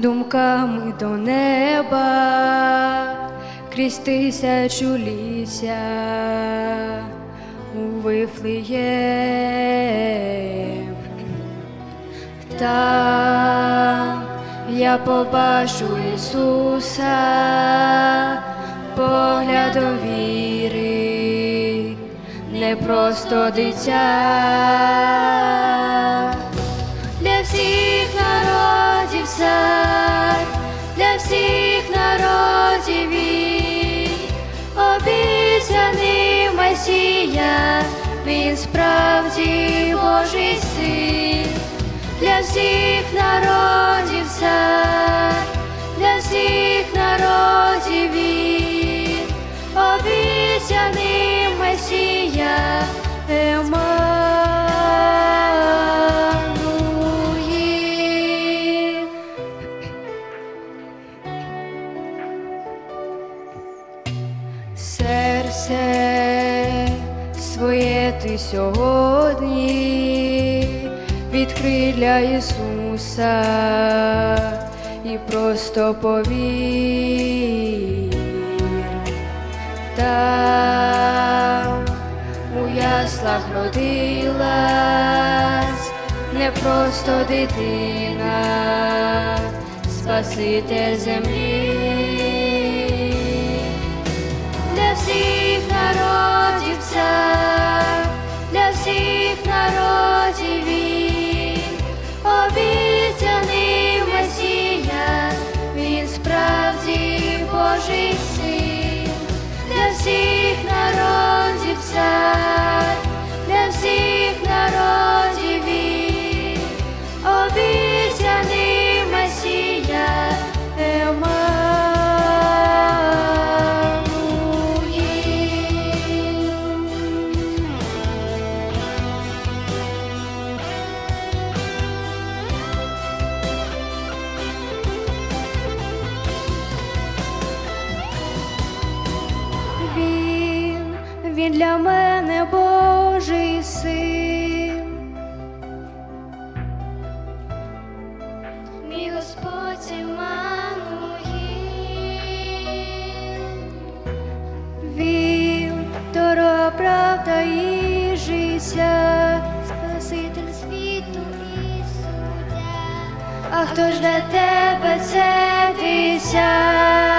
думками до неба, крізь тисячу ліття у Вифлеєм. Там я побачу Ісуса поглядом віри, не просто дитя. Месія, він справді Божий син для всіх народів цар, для всіх народів він, обіцяний Месія. Серце своє ти сьогодні відкрий для Ісуса і просто повір. Там у яслах родилась не просто дитина, Спаситель землі Божий син, для всіх народів Він, для мене Божий син. Мій Господь Іммануїл. Він дорога, правда і життя, Спаситель світу і суддя. А хто ж для тебе це дитя?